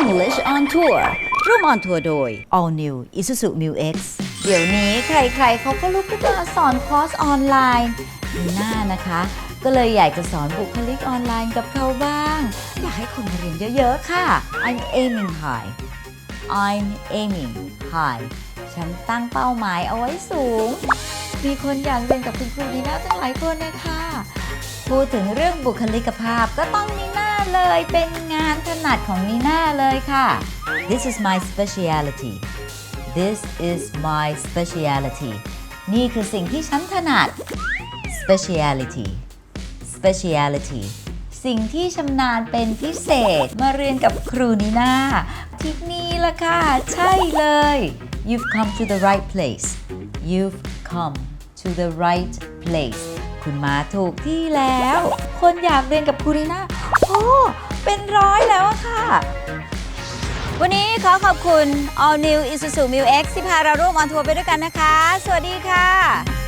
English on Tour ร่วมออนทัวร์โดย All New Isuzu Mu X เดี๋ยวนี้ใครๆเขาก็ลุกขึ้นมาสอนคอร์สออนไลน์มีหน้านะคะ ก็เลยอยากจะสอนบุคลิกออนไลน์กับเขาบ้าง อยากให้คนมาเรียนเยอะๆค่ะ I'm aiming high I'm aiming high ฉันตั้งเป้าหมายเอาไว้สูง มีคนอยากเรียนกับคุณครูนีน่าตั้งหลายคนนะคะ พูดถึงเรื่องบุคลิกภาพก็ต้องนี เลยเป็นงานถนัดของนีน่าเลยค่ะ This is my speciality This is my speciality นี่คือสิ่งที่ฉันถนัด speciality speciality สิ่งที่ชำนาญเป็นพิเศษมาเรียนกับครูนีน่าที่นี่ละค่ะ ใช่เลย You've come to the right place You've come to the right place คุณมาถูกที่แล้ว คนอยากเรียนกับครูนีน่า โอ้เป็นร้อยแล้วอะค่ะ วันนี้ขอขอบคุณ All New Isuzu Mu X ที่พาเราร่วมออนทัวร์ไปด้วยกันนะคะ สวัสดีค่ะ